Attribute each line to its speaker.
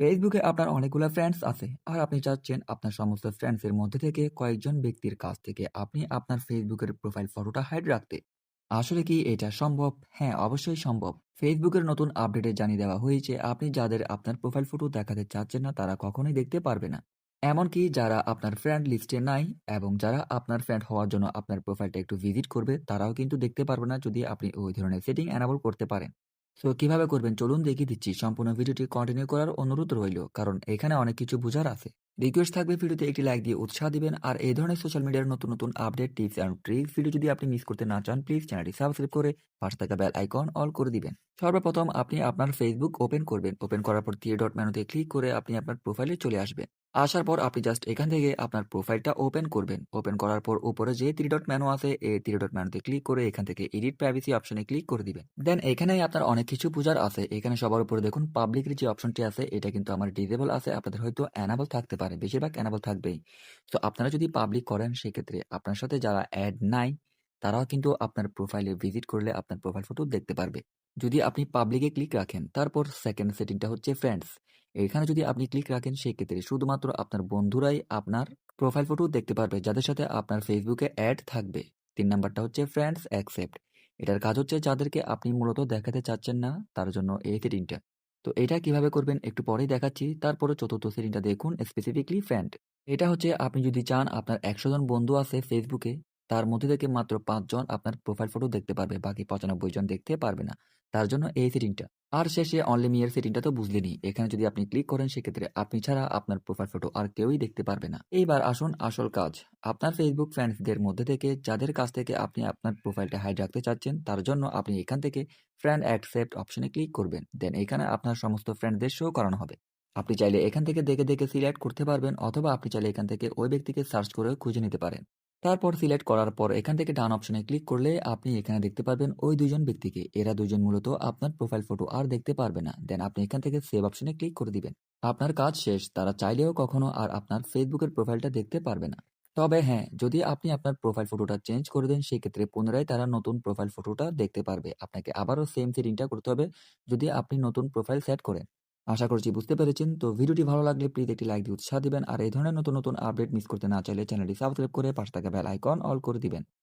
Speaker 1: ফেসবুকে আপনার অনেকগুলো ফ্রেন্ডস আছে। আর আপনি চাচ্ছেন আপনার সমস্ত ফ্রেন্ডসের মধ্যে থেকে কয়েকজন ব্যক্তির কাছ থেকে আপনি আপনার ফেসবুকের প্রোফাইল ফটোটা হাইড রাখতে। আসলে কি এটা সম্ভব? হ্যাঁ অবশ্যই সম্ভব। ফেসবুকের নতুন আপডেটে জানিয়ে দেওয়া হয়েছে, আপনি যাদের আপনার প্রোফাইল ফটো দেখাতে চাচ্ছেন না, তারা কখনোই দেখতে পারবে না। এমনকি যারা আপনার ফ্রেন্ড লিস্টে নাই এবং যারা আপনার ফ্রেন্ড হওয়ার জন্য আপনার প্রোফাইলটা একটু ভিজিট করবে, তারাও কিন্তু দেখতে পারবে না যদি আপনি ওই ধরনের সেটিং এনাবল করতে পারেন। সো কীভাবে করবেন? চলুন দেখিয়ে দিচ্ছি। সম্পূর্ণ ভিডিওটি কন্টিনিউ করার অনুরোধ রইল। কারণ এখানে অনেক কিছু বোঝার আছে। রিকোয়েস্ট থাকবে ভিডিওতে একটি লাইক দিয়ে উৎসাহ দিবেন। আর এই ধরনের সোশ্যাল মিডিয়ার নতুন নতুন update tips and tricks video যদি আপনি মিস করতে না চান প্লিজ চ্যানেলটি সাবস্ক্রাইব করে পাশে থাকা বেল আইকন অল করে দিবেন। সর্বপ্রথম আপনি আপনার ফেসবুক ওপেন করবেন। ওপেন করার পর থ্রি ডট মেনুতে ক্লিক করে আপনি আপনার প্রোফাইলে চলে আসবেন। আসার পর আপনি জাস্ট এখান থেকে আপনার প্রোফাইলটা ওপেন করবেন। ওপেন করার পর উপরে যে থ্রি ডট মেনু আছে, এই থ্রি ডট মেনুতে ক্লিক করে এখান থেকে এডিট প্রাইভেসি অপশনে ক্লিক করে দিবেন। দেন এখানেই আপনার অনেক কিছু বোঝার আছে। এখানে সবার উপরে দেখুন পাবলিকের যে অপশনটি আছে, এটা কিন্তু আমার ডিজেবল আছে। আপনাদের হয়তো অ্যানাবল থাকতে পারে। বেশিরভাগ অ্যানাবল থাকবেই। তো আপনারা যদি পাবলিক করেন, সেক্ষেত্রে আপনার সাথে যারা অ্যাড নাই, তারাও কিন্তু আপনার প্রোফাইলে ভিজিট করলে আপনার প্রোফাইল ফটো দেখতে পারবে। যদি আপনি পাবলিকে ক্লিক রাখেন, তারপর সেকেন্ড সেটিংটা হচ্ছে ফ্রেন্ডস এখানে যদি আপনি ক্লিক রাখেন, সেক্ষেত্রে শুধুমাত্র আপনার বন্ধুরাই আপনার প্রোফাইল ফটো দেখতে পারবে, যাদের সাথে আপনার ফেসবুকে অ্যাড থাকবে। তিন নাম্বারটা হচ্ছে ফ্রেন্ডস অ্যাকসেপ্ট এটার কাজ হচ্ছে যাদেরকে আপনি মূলত দেখাতে চাচ্ছেন না, তার জন্য এই সেটিংটা তো এটা কীভাবে করবেন একটু পরেই দেখাচ্ছি, তারপরে চতুর্থ সেটিংটা দেখুন স্পেসিফিকলি ফ্রেন্ড এটা হচ্ছে আপনি যদি চান আপনার একশো জন বন্ধু আছে ফেসবুকে তার মধ্যে থেকে মাত্র পাঁচজন আপনার প্রোফাইল ফটো দেখতে পারবে, বাকি পঁচানব্বই জন দেখতে পারবে না। তার জন্য এই সেটিংটা আর শেষে অনলি মিয়ার সেটিংটা তো বুঝলেনি এখানে যদি আপনি ক্লিক করেন, সেক্ষেত্রে আপনি ছাড়া আপনার প্রোফাইল ফটো আর কেউই দেখতে পারবে না। এইবার আসুন আসল কাজ। আপনার ফেসবুক ফ্রেন্ডসদের মধ্যে থেকে, যাদের কাছ থেকে আপনি আপনার প্রোফাইলটা হাইড রাখতে চাচ্ছেন, তার জন্য আপনি এখান থেকে ফ্রেন্ড অ্যাকসেপ্ট অপশনে ক্লিক করবেন। দেন এখানে আপনার সমস্ত ফ্রেন্ডদের শো করানো হবে। আপনি চাইলে এখান থেকে দেখে দেখে সিলেক্ট করতে পারবেন, অথবা আপনি চাইলে এখান থেকে ওই ব্যক্তিকে সার্চ করে খুঁজে নিতে পারেন। তারপর সিলেক্ট করার পর এখান থেকে ডান অপশনে ক্লিক করলে আপনি এখানে দেখতে পারবেন ওই দুজন ব্যক্তিকে। এরা দুজন মূলত আপনার প্রোফাইল ফটো আর দেখতে পারবে না। দেন আপনি এখান থেকে সেভ অপশনে ক্লিক করে দিবেন। আপনার কাজ শেষ, তারা চাইলেও কখনো আর আপনার ফেসবুকের প্রোফাইলটা দেখতে পারবে না। তবে হ্যাঁ যদি আপনি আপনার প্রোফাইল ফটোটা চেঞ্জ করে দেন, সেক্ষেত্রে পুনরায় তারা নতুন প্রোফাইল ফটোটা দেখতে পারবে। আপনাকে আবারও সেম সেটিংটা করতে হবে যদি আপনি নতুন প্রোফাইল সেট করেন। আশা করছি বুঝতে পেরেছেন। তো ভিডিওটি ভালো লাগলে প্লিজ একটি লাইক দিয়ে উৎসাহ দিবেন। আর এই ধরনের নতুন নতুন আপডেট মিস করতে না চাইলে চ্যানেলটি সাবস্ক্রাইব করে পাশে থাকা বেল আইকন অল করে দিবেন।